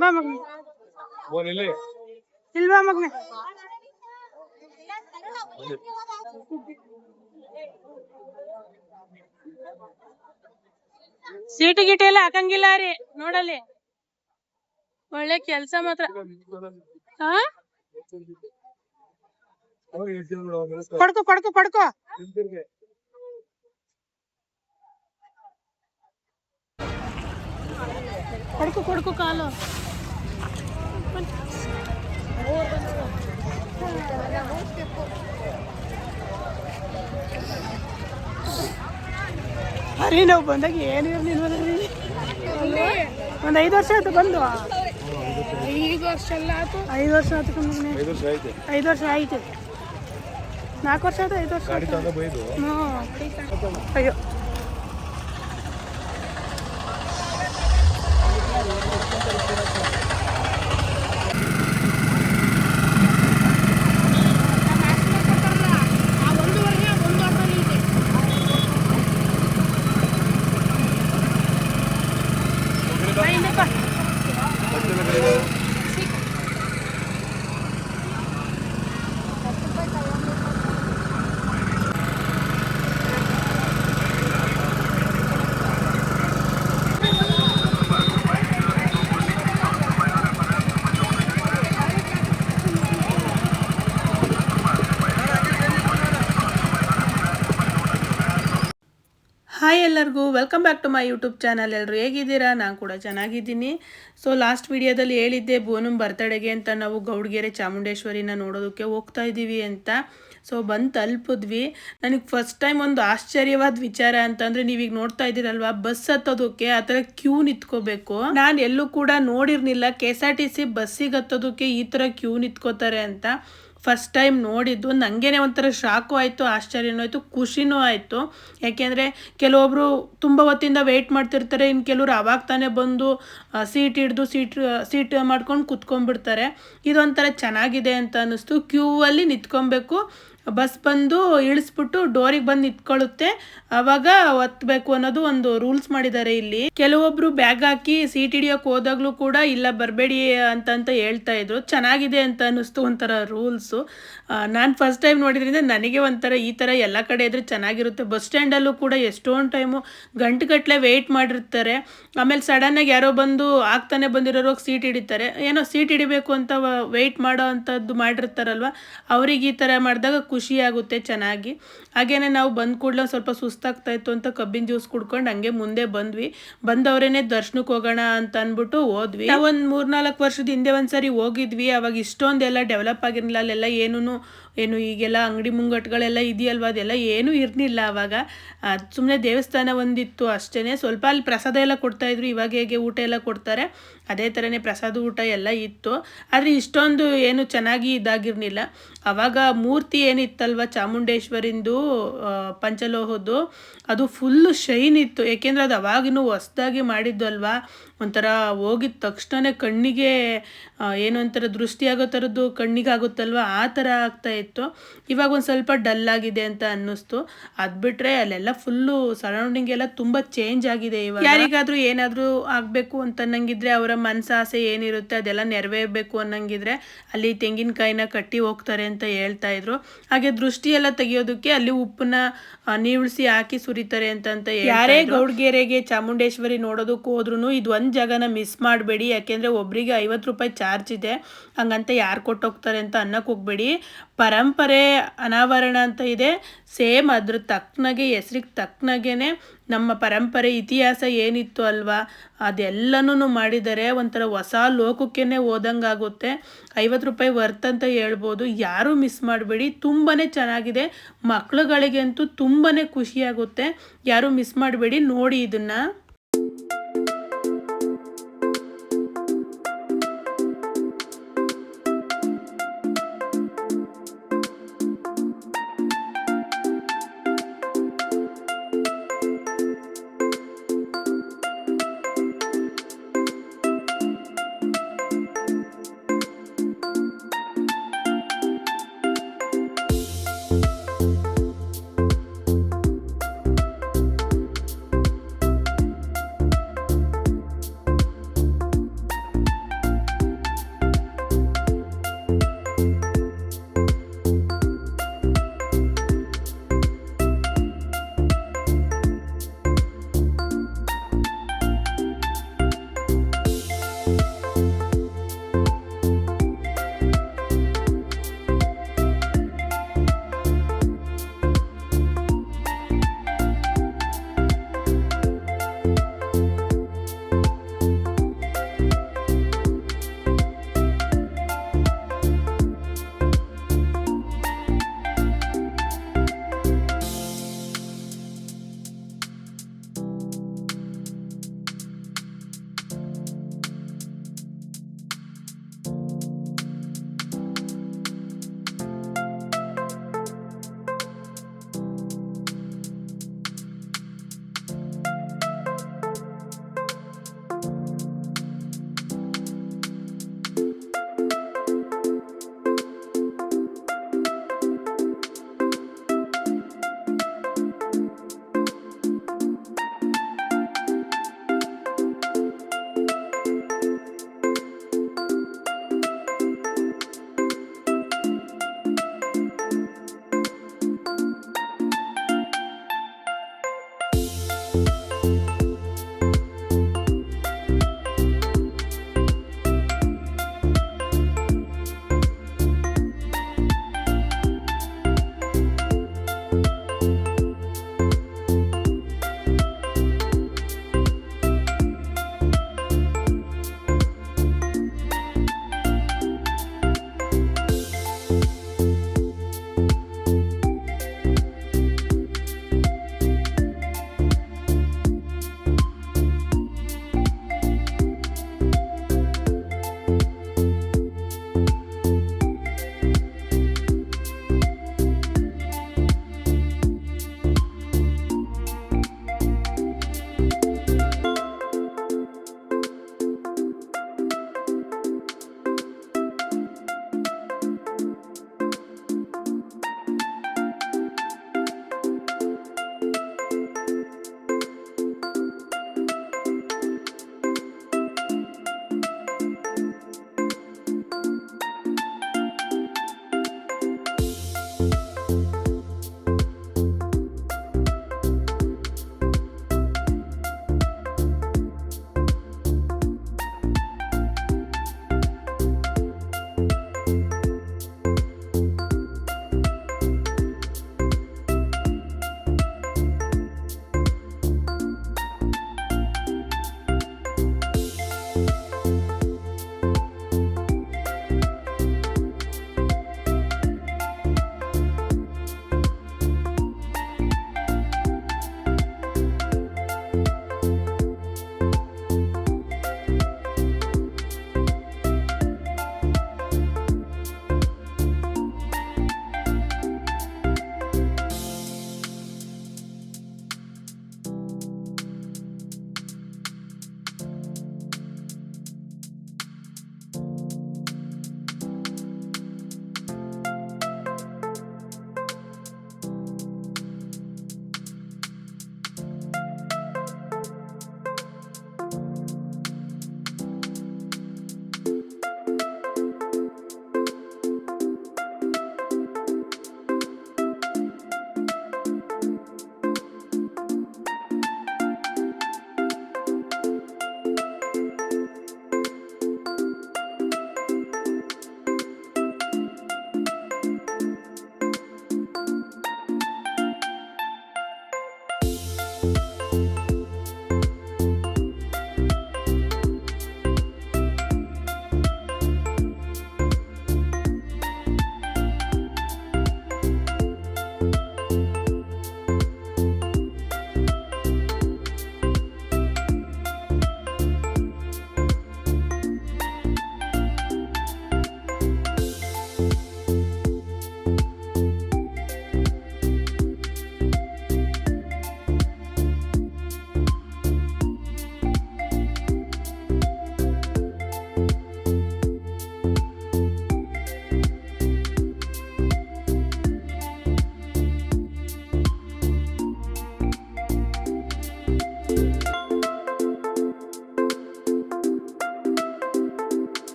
ಬಾ ಮಗ್ನೆ. ಇಲ್ಲಿ ಬಾ ಮಗ್ನೆ? ಸೀಟು ಗೀಟು ಎಲ್ಲ ಹಾಕಂಗಿಲ್ಲ ರೀ ನೋಡಲ್ಲಿ. ಒಳ್ಳೆ ಕೆಲ್ಸ ಮಾತ್ರ. ಹಾ ಕೊಡ್ಕೊ ಕೊಡ್ಕೊ ಕೊಡ್ಕೊ. ಕೊಡ್ಕೊ ಕೊಡ್ಕೊ ಕಾಲು ಅರೆ ನಾವು ಬಂದಾಗ ಏನು ಇರ್ಲಿಲ್ವಲ್ಲ ಒಂದು ಐದು ವರ್ಷ ಆಯ್ತು ಬಂದು ಐದು ವರ್ಷ ಎಲ್ಲ ಆಯ್ತು ಐದು ವರ್ಷ ಆಯ್ತು ಕಣ್ಮಗನೇ. ಐದು ವರ್ಷ ಆಯ್ತು ನಾಲ್ಕು ವರ್ಷ ಆಯ್ತು ಐದು ವರ್ಷ ಆಯ್ತು ಹ್ಞೂ ಅಯ್ಯೋ ಹಾಯ್ ಎಲ್ಲರಿಗೂ welcome back to my YouTube channel ಎಲ್ಲರೂ ಹೇಗಿದ್ದೀರಾ? ನಾನು ಕೂಡ ಚೆನ್ನಾಗಿದ್ದೀನಿ. ಸೊ ಲಾಸ್ಟ್ ವಿಡಿಯೋದಲ್ಲಿ ಹೇಳಿದ್ದೆ ಬೋನಮ್ ಬರ್ತಡೆಗೆ ಅಂತ ನಾವು ಗೌಡ್ಗೆರೆ ಚಾಮುಂಡೇಶ್ವರಿನ ನೋಡೋದಕ್ಕೆ ಹೋಗ್ತಾ ಇದ್ದೀವಿ ಅಂತ. ಸೊ ಬಂದು ತಲುಪಿದ್ವಿ. ನನಗೆ ಫಸ್ಟ್ ಟೈಮ್ ಒಂದು ಆಶ್ಚರ್ಯವಾದ ವಿಚಾರ ಅಂತಂದರೆ ನೀವೀಗ ನೋಡ್ತಾ ಇದ್ದೀರಲ್ವಾ? ಬಸ್ ಹತ್ತೋದಕ್ಕೆ ಆ ಥರ ಕ್ಯೂ ನಿಂತ್ಕೋಬೇಕು. ನಾನು ಎಲ್ಲೂ ಕೂಡ ನೋಡಿರಲಿಲ್ಲ. K S R T C ಬಸ್ಸಿಗೆ ಹತ್ತೋದಕ್ಕೆ ಈ ಥರ ಕ್ಯೂ ನಿಂತ್ಕೋತಾರೆ ಅಂತ. ಫಸ್ಟ್ ಟೈಮ್ ನೋಡಿದ್ದು ನನಗೇನೆ ಒಂಥರ ಶಾಕು ಆಯಿತು, ಆಶ್ಚರ್ಯನೂ ಆಯಿತು, ಖುಷಿನೂ ಆಯಿತು. ಯಾಕೆಂದರೆ ಕೆಲವೊಬ್ಬರು ತುಂಬ ಹೊತ್ತಿಂದ ವೆಯ್ಟ್ ಮಾಡ್ತಿರ್ತಾರೆ, ಇನ್ನು ಕೆಲವರು ಅವಾಗ ತಾನೇ ಬಂದು ಸೀಟ್ ಹಿಡ್ದು ಸೀಟ್ ಸೀಟ್ ಮಾಡ್ಕೊಂಡು ಕುತ್ಕೊಂಡ್ಬಿಡ್ತಾರೆ. ಇದೊಂಥರ ಚೆನ್ನಾಗಿದೆ ಅಂತ ಅನ್ನಿಸ್ತು. ಕ್ಯೂ ಅಲ್ಲಿ ನಿಂತ್ಕೊಬೇಕು. ಬಸ್ ಬಂದು ಇಳಿಸ್ಬಿಟ್ಟು ಡೋರಿಗೆ ಬಂದು ನಿಂತ್ಕೊಳ್ಳುತ್ತೆ. ಅವಾಗ ಒತ್ತಬೇಕು ಅನ್ನೋದು ಒಂದು ರೂಲ್ಸ್ ಮಾಡಿದ್ದಾರೆ ಇಲ್ಲಿ. ಕೆಲವೊಬ್ರು ಬ್ಯಾಗ್ ಹಾಕಿ ಸೀಟ್ ಹಿಡಿಯೋಕೆ ಹೋದಾಗ್ಲೂ ಕೂಡ ಇಲ್ಲ ಬರಬೇಡಿ ಅಂತ ಅಂತ ಹೇಳ್ತಾ ಇದ್ರು. ಚೆನ್ನಾಗಿದೆ ಅಂತ ಅನ್ನಿಸ್ತು ಒಂಥರ ರೂಲ್ಸು. ನಾನು ಫಸ್ಟ್ ಟೈಮ್ ನೋಡಿದ್ರಿಂದ ನನಗೆ ಒಂಥರ ಈ ಥರ ಎಲ್ಲ ಕಡೆ ಇದ್ರೆ ಚೆನ್ನಾಗಿರುತ್ತೆ. ಬಸ್ ಸ್ಟ್ಯಾಂಡಲ್ಲೂ ಕೂಡ ಎಷ್ಟೊಂದು ಟೈಮು ಗಂಟೆಗಟ್ಟಲೆ ವೆಯ್ಟ್ ಮಾಡಿರ್ತಾರೆ. ಆಮೇಲೆ ಸಡನ್ನಾಗಿ ಯಾರೋ ಬಂದು ಆಗ್ತಾನೆ ಬಂದಿರೋರಿಗೆ ಸೀಟ್ ಹಿಡಿತಾರೆ. ಏನೋ ಸೀಟ್ ಹಿಡಿಬೇಕು ಅಂತ ವೆಯ್ಟ್ ಮಾಡೋ ಅಂಥದ್ದು ಮಾಡಿರ್ತಾರಲ್ವ? ಅವ್ರಿಗೆ ಈ ಥರ ಮಾಡಿದಾಗ ಆಗುತ್ತೆ ಚೆನ್ನಾಗಿ. ಹಾಗೇನೆ ನಾವು ಬಂದ ಕೂಡಲೇ ಸ್ವಲ್ಪ ಸುಸ್ತಾಗ್ತಾ ಇತ್ತು ಅಂತ ಕಬ್ಬಿನ ಜ್ಯೂಸ್ ಕುಡ್ಕೊಂಡು ಹಂಗೆ ಮುಂದೆ ಬಂದ್ವಿ. ಬಂದವರೇನೆ ದರ್ಶನಕ್ಕೆ ಹೋಗೋಣ ಅಂತ ಅಂದ್ಬಿಟ್ಟು ಹೋದ್ವಿ. ಒಂದು ಮೂರ್ನಾಲ್ಕು ವರ್ಷದ ಹಿಂದೆ ಒಂದ್ಸರಿ ಹೋಗಿದ್ವಿ. ಅವಾಗ ಇಷ್ಟೊಂದೆಲ್ಲ ಡೆವಲಪ್ ಆಗಿರಲಿಲ್ಲ. ಅಲ್ಲೆಲ್ಲ ಏನೂ ಏನು ಈಗೆಲ್ಲ ಅಂಗಡಿ ಮುಂಗಟ್ಟುಗಳೆಲ್ಲ ಇದೆಯಲ್ವ? ಅದೆಲ್ಲ ಏನೂ ಇರಲಿಲ್ಲ ಅವಾಗ. ಸುಮ್ಮನೆ ದೇವಸ್ಥಾನ ಒಂದಿತ್ತು ಅಷ್ಟೇ ಸ್ವಲ್ಪ ಅಲ್ಲಿ ಪ್ರಸಾದ ಎಲ್ಲ ಕೊಡ್ತಾಯಿದ್ರು ಇವಾಗ ಹೇಗೆ ಊಟ ಎಲ್ಲ ಕೊಡ್ತಾರೆ, ಅದೇ ಥರನೇ ಪ್ರಸಾದ ಊಟ ಎಲ್ಲ ಇತ್ತು. ಆದರೆ ಇಷ್ಟೊಂದು ಏನು ಚೆನ್ನಾಗಿ ಇದಾಗಿರಲಿಲ್ಲ. ಆವಾಗ ಮೂರ್ತಿ ಏನಿತ್ತಲ್ವ, ಚಾಮುಂಡೇಶ್ವರಿಂದು ಪಂಚಲೋಹದ್ದು, ಅದು ಫುಲ್ಲು ಶೈನ್ ಇತ್ತು. ಏಕೆಂದರೆ ಅದು ಅವಾಗಿನೂ ಹೊಸ್ದಾಗಿ ಮಾಡಿದ್ದು ಅಲ್ವಾ ಒಂಥರ ಹೋಗಿದ ತಕ್ಷಣವೇ ಕಣ್ಣಿಗೆ ಏನು ಒಂಥರ ದೃಷ್ಟಿಯಾಗೋ ಥರದ್ದು ಕಣ್ಣಿಗೆ ಆಗುತ್ತಲ್ವ ಆ ಥರ ಆಗ್ತಾ ಇತ್ತು. ಇವಾಗ ಒಂದು ಸ್ವಲ್ಪ ಡಲ್ ಆಗಿದೆ ಅಂತ ಅನ್ನಿಸ್ತು. ಅದು ಬಿಟ್ಟರೆ ಅಲ್ಲೆಲ್ಲ ಫುಲ್ಲು ಸರೌಂಡಿಂಗ್ ಎಲ್ಲ ತುಂಬ ಚೇಂಜ್ ಆಗಿದೆ ಇವಾಗ. ಯಾರಿಗಾದರೂ ಏನಾದರೂ ಆಗಬೇಕು ಅಂತ ಅನ್ನಂಗಿದ್ರೆ ಅವರ ಮನಸಾಸೆ ಏನಿರುತ್ತೆ ಅದೆಲ್ಲ ನೆರವೇರಬೇಕು ಅನ್ನಂಗಿದ್ರೆ ಅಲ್ಲಿ ತೆಂಗಿನಕಾಯಿನ ಕಟ್ಟಿ ಹೋಗ್ತಾರೆ ಅಂತ ಹೇಳ್ತಾ ಇದ್ರು. ಹಾಗೆ ದೃಷ್ಟಿ ಎಲ್ಲ ತೆಗಿಯೋದಕ್ಕೆ ಅಲ್ಲಿ ಉಪ್ಪನ್ನ ನೀವಿಳಿಸಿ ಹಾಕಿ ಸುರಿತಾರೆ ಅಂತ ಅಂತ ಯಾರೇ ಗೌಡ್ಗೆರೆಗೆ ಚಾಮುಂಡೇಶ್ವರಿ ನೋಡೋದಕ್ಕೆ ಹೋದ್ರು ಇದು ಒಂದು ಜಾಗನ ಮಿಸ್ ಮಾಡಬೇಡಿ. ಯಾಕೆಂದ್ರೆ ಒಬ್ರಿಗೆ ಐವತ್ತು ರೂಪಾಯಿ ಚಾರ್ಜ್ ಇದೆ. ಹಂಗಂತ ಯಾರು ಕೊಟ್ಟೋಗ್ತಾರೆ ಅಂತ ಅನ್ನಕ್ಕೆ ಹೋಗ್ಬೇಡಿ. ಪರಂಪರೆ ಅನಾವರಣ ಅಂತ ಇದೆ. ಸೇಮ್ ಅದ್ರ ತಕ್ಕನಾಗೆ, ಹೆಸ್ರಿಗೆ ತಕ್ಕನಾಗೇನೆ ನಮ್ಮ ಪರಂಪರೆ, ಇತಿಹಾಸ ಏನಿತ್ತು ಅಲ್ವಾ? ಅದೆಲ್ಲನೂ ಮಾಡಿದರೆ ಒಂಥರ ಹೊಸ ಲೋಕಕ್ಕೇ ಓದಂಗಾಗುತ್ತೆ ಐವತ್ತು ರೂಪಾಯಿ ವರ್ತ್ ಅಂತ ಹೇಳ್ಬೋದು. ಯಾರೂ ಮಿಸ್ ಮಾಡಬೇಡಿ. ತುಂಬಾ ಚೆನ್ನಾಗಿದೆ. ಮಕ್ಳುಗಳಿಗಂತೂ ತುಂಬಾ ಖುಷಿಯಾಗುತ್ತೆ. ಯಾರೂ ಮಿಸ್ ಮಾಡಬೇಡಿ. ನೋಡಿ ಇದನ್ನು.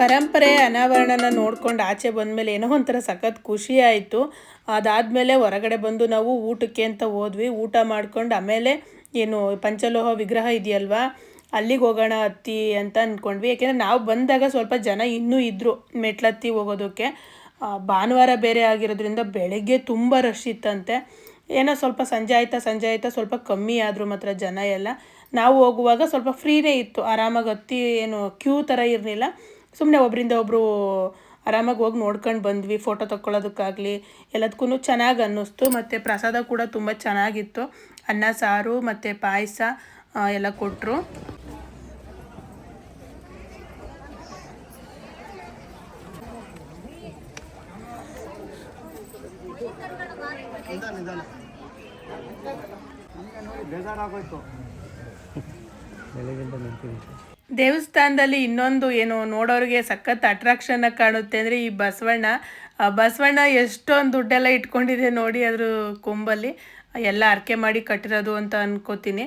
ಪರಂಪರೆ ಅನಾವರಣನ ನೋಡ್ಕೊಂಡು ಆಚೆ ಬಂದಮೇಲೆ ಏನೋ ಒಂಥರ ಸಖತ್ ಖುಷಿ ಆಯಿತು. ಅದಾದಮೇಲೆ ಹೊರಗಡೆ ಬಂದು ನಾವು ಊಟಕ್ಕೆ ಅಂತ ಹೋದ್ವಿ. ಊಟ ಮಾಡ್ಕೊಂಡು ಆಮೇಲೆ ಏನು ಪಂಚಲೋಹ ವಿಗ್ರಹ ಇದೆಯಲ್ವಾ, ಅಲ್ಲಿಗೆ ಹೋಗೋಣ ಹತ್ತಿ ಅಂತ ಅಂದ್ಕೊಂಡ್ವಿ ಯಾಕೆಂದರೆ ನಾವು ಬಂದಾಗ ಸ್ವಲ್ಪ ಜನ ಇನ್ನೂ ಇದ್ದರು ಮೆಟ್ಲತ್ತಿ ಹೋಗೋದಕ್ಕೆ. ಭಾನುವಾರ ಬೇರೆ ಆಗಿರೋದ್ರಿಂದ ಬೆಳಗ್ಗೆ ತುಂಬ ರಶ್ ಇತ್ತಂತೆ. ಏನೋ ಸ್ವಲ್ಪ ಸಂಜೆ ಆಯ್ತಾ ಸಂಜೆ ಆಯ್ತಾ ಸ್ವಲ್ಪ ಕಮ್ಮಿ ಆದರೂ ಮಾತ್ರ ಜನ ಎಲ್ಲ. ನಾವು ಹೋಗುವಾಗ ಸ್ವಲ್ಪ ಫ್ರೀನೇ ಇತ್ತು. ಆರಾಮಾಗಿ ಹತ್ತಿ ಏನು ಕ್ಯೂ ಥರ ಇರಲಿಲ್ಲ. ಸುಮ್ಮನೆ ಒಬ್ಬರಿಂದ ಒಬ್ಬರು ಆರಾಮಾಗಿ ಹೋಗಿ ನೋಡ್ಕೊಂಡು ಬಂದ್ವಿ ಫೋಟೋ ತಕ್ಕೊಳ್ಳೋದಕ್ಕಾಗಲಿ. ಎಲ್ಲದಕ್ಕೂ ಚೆನ್ನಾಗಿ ಅನ್ನಿಸ್ತು ಮತ್ತು ಪ್ರಸಾದ ಕೂಡ ತುಂಬ ಚೆನ್ನಾಗಿತ್ತು. ಅನ್ನ ಸಾರು ಮತ್ತು ಪಾಯಸ ಎಲ್ಲ ಕೊಟ್ಟರು ಬೇಜಾರಾಗೋಯ್ತು. ಬೆಳಗಿಂದ ದೇವಸ್ಥಾನದಲ್ಲಿ ಇನ್ನೊಂದು ಏನು ನೋಡೋರಿಗೆ ಸಖತ್ ಅಟ್ರಾಕ್ಷನ್ ಕಾಣುತ್ತೆ ಅಂದರೆ ಈ ಬಸವಣ್ಣ. ಬಸವಣ್ಣ ಎಷ್ಟೊಂದು ದುಡ್ಡೆಲ್ಲ ಇಟ್ಕೊಂಡಿದೆ ನೋಡಿ ಅದ್ರ ಕೊಂಬಲ್ಲಿ. ಎಲ್ಲ ಅರ್ಕೆ ಮಾಡಿ ಕಟ್ಟಿರೋದು ಅಂತ ಅನ್ಕೋತೀನಿ.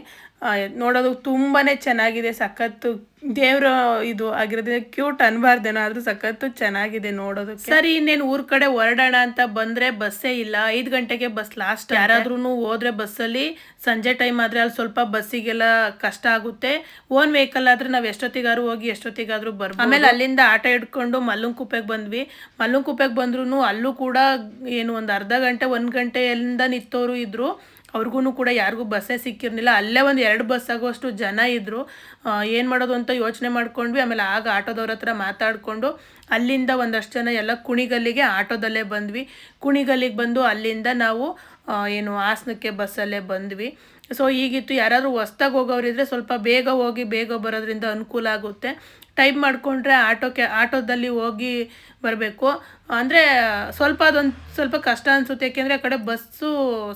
ನೋಡೋದು ತುಂಬಾ ಚೆನ್ನಾಗಿದೆ ಸಖತ್ತು. ದೇವ್ರ ಇದು ಆಗಿರೋದ್ರಿಂದ ಕ್ಯೂಟ್ ಅನ್ಬಾರ್ದೇನೋ ಆದ್ರೂ ಸಖತ್ತು ಚೆನ್ನಾಗಿದೆ ನೋಡೋದು ಸರಿ ಇನ್ನೇನು ಊರ್ ಕಡೆ ಹೊರಡೋಣ ಅಂತ ಬಂದ್ರೆ ಬಸ್ಸೇ ಇಲ್ಲ. ಐದು ಗಂಟೆಗೆ ಬಸ್ ಲಾಸ್ಟ್ ಯಾರಾದ್ರೂ ಹೋದ್ರೆ ಬಸ್ಸಲ್ಲಿ ಸಂಜೆ ಟೈಮ್ ಆದ್ರೆ ಅಲ್ಲಿ ಸ್ವಲ್ಪ ಬಸ್ಸಿಗೆಲ್ಲ ಕಷ್ಟ ಆಗುತ್ತೆ. ಓನ್ ವೆಹಿಕಲ್ ಆದ್ರೆ ನಾವು ಎಷ್ಟೊತ್ತಿಗಾದ್ರೂ ಹೋಗಿ ಎಷ್ಟೊತ್ತಿಗಾದ್ರೂ ಬರ್ಬೋದು. ಆಮೇಲೆ ಅಲ್ಲಿಂದ ಆಟ ಹಿಡ್ಕೊಂಡು ಮಲ್ಲಂಕುಪ್ಪೆಗೆ ಬಂದ್ವಿ. ಮಲ್ಲಂಕುಪ್ಪೆಗೆ ಬಂದ್ರು ಅಲ್ಲೂ ಕೂಡ ಏನು ಒಂದು ಅರ್ಧ ಗಂಟೆ ಒಂದು ಗಂಟೆಯಿಂದ ನಿಂತೋರು ಇದ್ರು. ಅವ್ರಿಗೂ ಕೂಡ ಯಾರಿಗೂ ಬಸ್ಸೇ ಸಿಕ್ಕಿರಲಿಲ್ಲ. ಅಲ್ಲೇ ಒಂದು ಎರಡು ಬಸ್ ಆಗೋಷ್ಟು ಜನ ಇದ್ದರು ಏನು ಮಾಡೋದು ಅಂತ ಯೋಚನೆ ಮಾಡ್ಕೊಂಡ್ವಿ. ಆಮೇಲೆ ಆಗ ಆಟೋದವ್ರ ಹತ್ರ ಮಾತಾಡಿಕೊಂಡು ಅಲ್ಲಿಂದ ಒಂದಷ್ಟು ಜನ ಎಲ್ಲ ಕುಣಿಗಲ್ಲಿಗೆ ಆಟೋದಲ್ಲೇ ಬಂದ್ವಿ. ಕುಣಿಗಲ್ಲಿಗೆ ಬಂದು ಅಲ್ಲಿಂದ ನಾವು ಏನು ಹಾಸನಕ್ಕೆ ಬಸ್ಸಲ್ಲೇ ಬಂದ್ವಿ. ಸೊ ಈಗಿತ್ತು ಯಾರಾದರೂ ಹೊಸ್ದಾಗಿ ಹೋಗೋರಿದ್ರೆ ಸ್ವಲ್ಪ ಬೇಗ ಹೋಗಿ ಬೇಗ ಬರೋದ್ರಿಂದ ಅನುಕೂಲ ಆಗುತ್ತೆ. ಟೈಪ್ ಮಾಡಿಕೊಂಡ್ರೆ ಆಟೋಕ್ಕೆ, ಆಟೋದಲ್ಲಿ ಹೋಗಿ ಬರಬೇಕು. ಅಂದರೆ ಸ್ವಲ್ಪ ಅದೊಂದು, ಸ್ವಲ್ಪ ಕಷ್ಟ ಅನಿಸುತ್ತೆ. ಯಾಕೆಂದರೆ ಆ ಕಡೆ ಬಸ್ಸು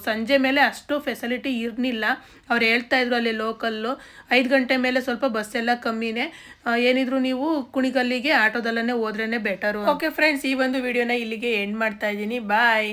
ಸಂಜೆ ಮೇಲೆ ಅಷ್ಟು ಫೆಸಿಲಿಟಿ ಇರಲಿಲ್ಲ ಅವ್ರು ಹೇಳ್ತಾ ಇದ್ರು ಅಲ್ಲಿ ಲೋಕಲ್ಲು ಐದು ಗಂಟೆ ಮೇಲೆ ಸ್ವಲ್ಪ ಬಸ್ ಎಲ್ಲ ಕಮ್ಮಿನೇ. ಏನಿದ್ರು ನೀವು ಕುಣಿಗಲ್ಲಿಗೆ ಆಟೋದಲ್ಲೇ ಹೋದ್ರೇ ಬೆಟರು ಓಕೆ ಫ್ರೆಂಡ್ಸ್ ಈ ಒಂದು ವಿಡಿಯೋನ ಇಲ್ಲಿಗೆ ಎಂಡ್ ಮಾಡ್ತಾ ಇದ್ದೀನಿ. ಬಾಯ್